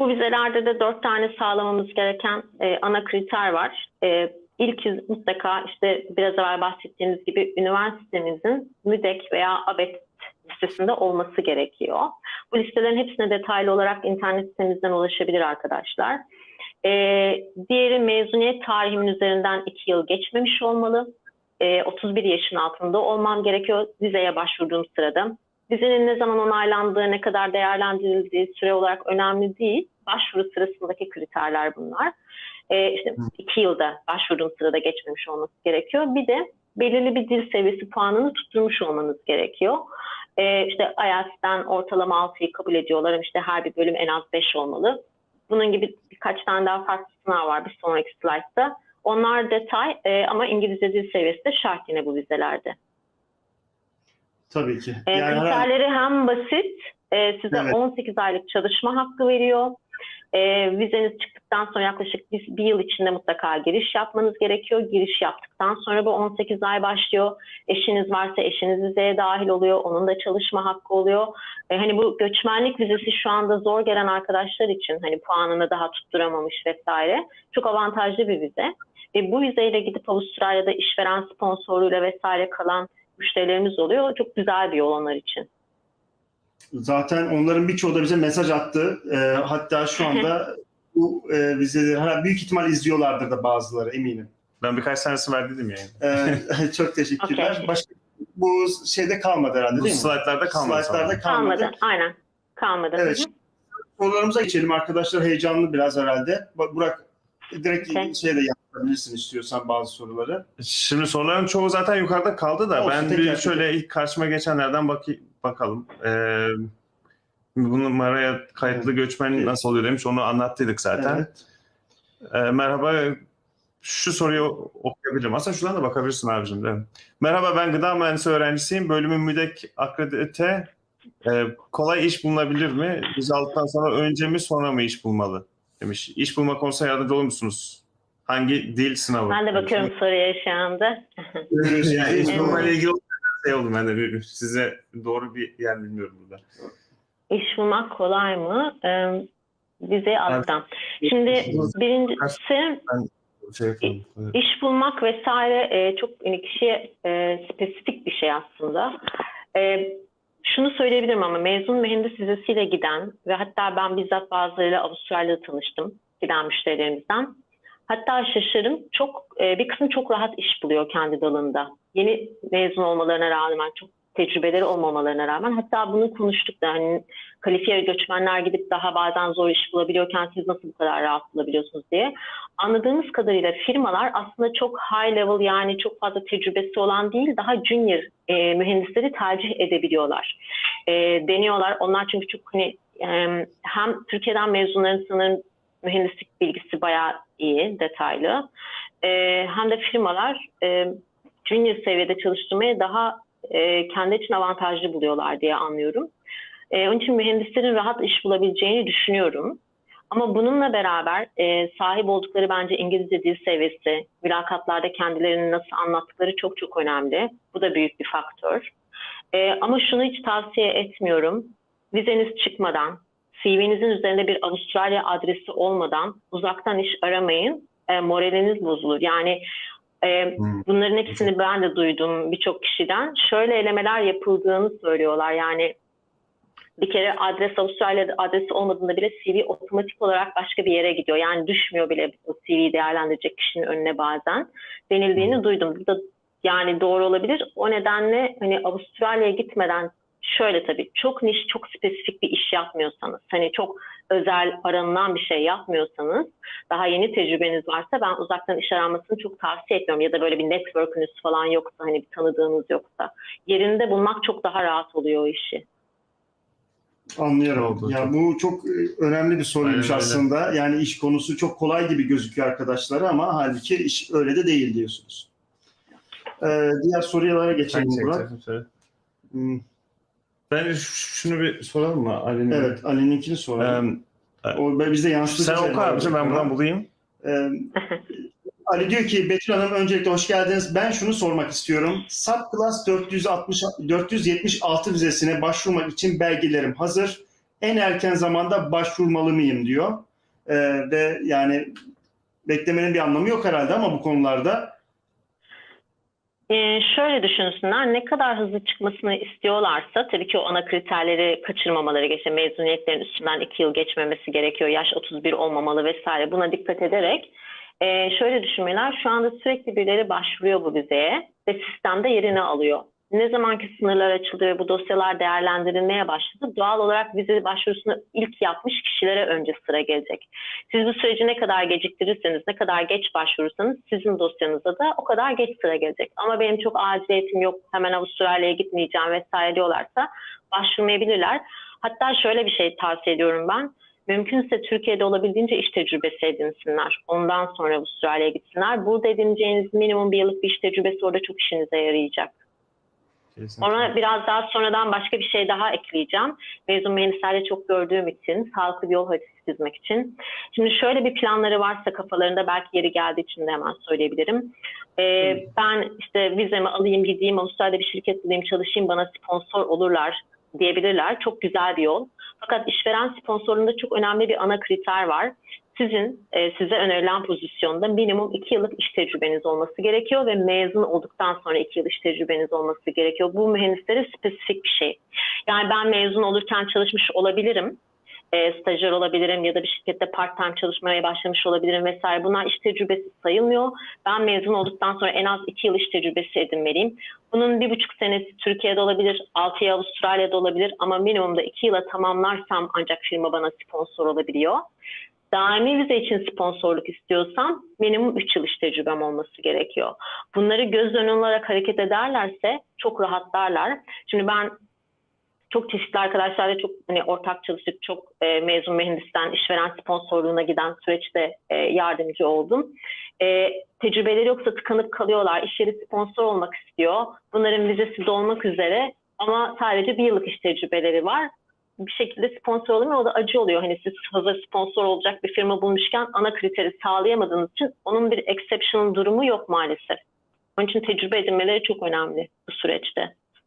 Bu vizelerde de dört tane sağlamamız gereken e, ana kriter var. E, ilk mutlaka işte biraz evvel bahsettiğimiz gibi üniversitemizin MÜDEK veya ABET listesinde olması gerekiyor. Bu listelerin hepsine detaylı olarak internet sitemizden ulaşabilir arkadaşlar. E, diğeri mezuniyet tarihimin üzerinden iki yıl geçmemiş olmalı. E, 31 yaşın altında olmam gerekiyor vizeye başvurduğum sırada. Vizenin ne zaman onaylandığı, ne kadar değerlendirildiği süre olarak önemli değil. Başvuru sırasındaki kriterler bunlar. Ee, işte iki yılda başvurduğum sırada geçmemiş olması gerekiyor. Bir de belirli bir dil seviyesi puanını tutturmuş olmanız gerekiyor. Ee, işte IELTS'ten ortalama 6'yı kabul ediyorlar. ama işte her bir bölüm en az 5 olmalı. Bunun gibi birkaç tane daha farklı sınav var bir sonraki slaytta. Onlar detay e, ama İngilizce dil seviyesi de şart yine bu vizelerde. Tabii ki. E, Yani herhalde- kriterleri hem basit, e, size Evet. 18 aylık çalışma hakkı veriyor. E, vizeniz çıktıktan sonra yaklaşık bir, bir yıl içinde mutlaka giriş yapmanız gerekiyor. Giriş yaptıktan sonra bu 18 ay başlıyor. Eşiniz varsa eşiniz vizeye dahil oluyor. Onun da çalışma hakkı oluyor. E, hani bu göçmenlik vizesi şu anda zor gelen arkadaşlar için hani puanını daha tutturamamış vesaire çok avantajlı bir vize. E, bu vizeyle gidip Avustralya'da işveren sponsorluğuyla vesaire kalan müşterilerimiz oluyor. Çok güzel bir yol onlar için. Zaten onların birçoğu da bize mesaj attı. Ee, hatta şu anda bu e, vizeleri hala büyük ihtimal izliyorlardır da bazıları eminim. Ben birkaç tanesini verdiydim yani. Ee, çok teşekkürler. Okey. Başka bu şeyde kalmadı herhalde Bu değil mi? slaytlarda kalmadı. Slaytlarda kalmadı. Kalmadı. Aynen. Kalmadı. Evet. Sorularımıza geçelim. Arkadaşlar heyecanlı biraz herhalde. Bak, Burak direkt Okey. şeyde yapabilirsin istiyorsan bazı soruları. Şimdi soruların çoğu zaten yukarıda kaldı da Olsun, ben bir şöyle ilk karşıma geçenlerden bak bakalım. Ee, bu numaraya kayıtlı göçmen Evet. nasıl oluyor demiş onu anlattıydık zaten. Evet. Ee, merhaba şu soruyu okuyabilirim. Aslında şuradan da bakabilirsin abicim değil mi? Merhaba ben gıda mühendisi öğrencisiyim. Bölümün müdek akredite Ee, kolay iş bulunabilir mi? Biz aldıktan sonra önce mi sonra mı iş bulmalı? Demiş. İş bulma konusunda yardımcı olur musunuz? Hangi dil sınavı? Ben de bakıyorum soruya şu anda. yani iş ilgili şey oldu ben de bir- size doğru bir yer bilmiyorum burada. İş bulmak kolay mı? Ee, vize alttan. Şimdi birincisi Şey iş bulmak vesaire e, çok hani kişiye e, spesifik bir şey aslında. E, şunu söyleyebilirim ama mezun mühendis vizesiyle giden ve hatta ben bizzat bazılarıyla Avustralya'da tanıştım giden müşterilerimizden. Hatta şaşırım çok e, bir kısmı çok rahat iş buluyor kendi dalında. Yeni mezun olmalarına rağmen çok tecrübeleri olmamalarına rağmen hatta bunu konuştuk da hani kalifiye göçmenler gidip daha bazen zor iş bulabiliyorken siz nasıl bu kadar rahat bulabiliyorsunuz diye. Anladığımız kadarıyla firmalar aslında çok high level yani çok fazla tecrübesi olan değil daha junior e, mühendisleri tercih edebiliyorlar. E, deniyorlar. Onlar çünkü çok hani hem Türkiye'den mezunların sanırım mühendislik bilgisi bayağı iyi, detaylı. E, hem de firmalar e, junior seviyede çalıştırmayı daha e, kendi için avantajlı buluyorlar diye anlıyorum. E, onun için mühendislerin rahat iş bulabileceğini düşünüyorum. Ama bununla beraber e, sahip oldukları bence İngilizce dil seviyesi, mülakatlarda kendilerini nasıl anlattıkları çok çok önemli. Bu da büyük bir faktör. E, ama şunu hiç tavsiye etmiyorum. Vizeniz çıkmadan, CV'nizin üzerinde bir Avustralya adresi olmadan uzaktan iş aramayın. E, moraliniz bozulur. Yani e, Hmm. bunların hepsini ben de duydum birçok kişiden. Şöyle elemeler yapıldığını söylüyorlar. Yani bir kere adres Avustralya'da adresi olmadığında bile CV otomatik olarak başka bir yere gidiyor. Yani düşmüyor bile o CV'yi değerlendirecek kişinin önüne bazen denildiğini duydum. Bu da yani doğru olabilir. O nedenle hani Avustralya'ya gitmeden şöyle tabii çok niş, çok spesifik bir iş yapmıyorsanız, hani çok özel aranılan bir şey yapmıyorsanız, daha yeni tecrübeniz varsa ben uzaktan iş aranmasını çok tavsiye etmiyorum. Ya da böyle bir network'ünüz falan yoksa, hani bir tanıdığınız yoksa. Yerinde bulmak çok daha rahat oluyor o işi. Anlıyorum. Oldu, ya çok- bu çok e, önemli bir soruymuş Aynen öyle. aslında. Yani iş konusu çok kolay gibi gözüküyor arkadaşlara ama halbuki iş öyle de değil diyorsunuz. Ee, diğer sorulara geçelim? Söyle. Hmm, Ben şunu bir soralım mı Ali'nin? Evet, Ali'ninkini soralım. Ee, o bizde yansıtı. sen oku abicim ben buradan bulayım. Ee, Ali diyor ki Betül Hanım öncelikle hoş geldiniz. Ben şunu sormak istiyorum. Subclass 460 476 vizesine başvurmak için belgelerim hazır. en erken zamanda başvurmalı mıyım diyor. Ee, ve yani beklemenin bir anlamı yok herhalde ama bu konularda Ee, şöyle düşünsünler, ne kadar hızlı çıkmasını istiyorlarsa tabii ki o ana kriterleri kaçırmamaları gerekiyor. Mezuniyetlerin üstünden 2 yıl geçmemesi gerekiyor, yaş 31 olmamalı vesaire. Buna dikkat ederek e, şöyle düşünmeler, şu anda sürekli birileri başvuruyor bu vizeye ve sistemde yerini alıyor. Ne zamanki sınırlar açıldı ve bu dosyalar değerlendirilmeye başladı, doğal olarak vize başvurusunu ilk yapmış kişilere önce sıra gelecek. Siz bu süreci ne kadar geciktirirseniz, ne kadar geç başvurursanız sizin dosyanıza da o kadar geç sıra gelecek. Ama benim çok aciliyetim yok, hemen Avustralya'ya gitmeyeceğim vesaire diyorlarsa başvurmayabilirler. Hatta şöyle bir şey tavsiye ediyorum ben. Mümkünse Türkiye'de olabildiğince iş tecrübesi edinsinler. Ondan sonra Avustralya'ya gitsinler. Burada edineceğiniz minimum bir yıllık bir iş tecrübesi orada çok işinize yarayacak. Kesinlikle. Ona biraz daha sonradan başka bir şey daha ekleyeceğim. Mezun mühendislerde çok gördüğüm için, sağlıklı bir yol haritası çizmek için. Şimdi şöyle bir planları varsa kafalarında belki yeri geldiği için de hemen söyleyebilirim. Ee, ben işte vizemi alayım, gideyim, Avustralya'da bir şirket bulayım, çalışayım, bana sponsor olurlar diyebilirler. Çok güzel bir yol. Fakat işveren sponsorluğunda çok önemli bir ana kriter var. Sizin e, size önerilen pozisyonda minimum 2 yıllık iş tecrübeniz olması gerekiyor ve mezun olduktan sonra 2 yıl iş tecrübeniz olması gerekiyor. Bu mühendislere spesifik bir şey. Yani ben mezun olurken çalışmış olabilirim. E, stajyer olabilirim ya da bir şirkette part time çalışmaya başlamış olabilirim vesaire. Bunlar iş tecrübesi sayılmıyor. Ben mezun olduktan sonra en az 2 yıl iş tecrübesi edinmeliyim. Bunun bir buçuk senesi Türkiye'de olabilir, 6 yıl Avustralya'da olabilir ama minimumda 2 yıla tamamlarsam ancak firma bana sponsor olabiliyor. Daimi vize için sponsorluk istiyorsam minimum 3 yıl iş tecrübem olması gerekiyor. Bunları göz önüne alarak hareket ederlerse çok rahatlarlar. Şimdi ben çok çeşitli arkadaşlarla çok hani ortak çalışıp çok e, mezun mühendisten işveren sponsorluğuna giden süreçte e, yardımcı oldum. E, tecrübeleri yoksa tıkanıp kalıyorlar. İş yeri sponsor olmak istiyor. Bunların vizesi dolmak üzere ama sadece bir yıllık iş tecrübeleri var bir şekilde sponsor olamıyor. O da acı oluyor. Hani siz hazır sponsor olacak bir firma bulmuşken ana kriteri sağlayamadığınız için onun bir exceptional durumu yok maalesef. Onun için tecrübe edinmeleri çok önemli bu süreçte.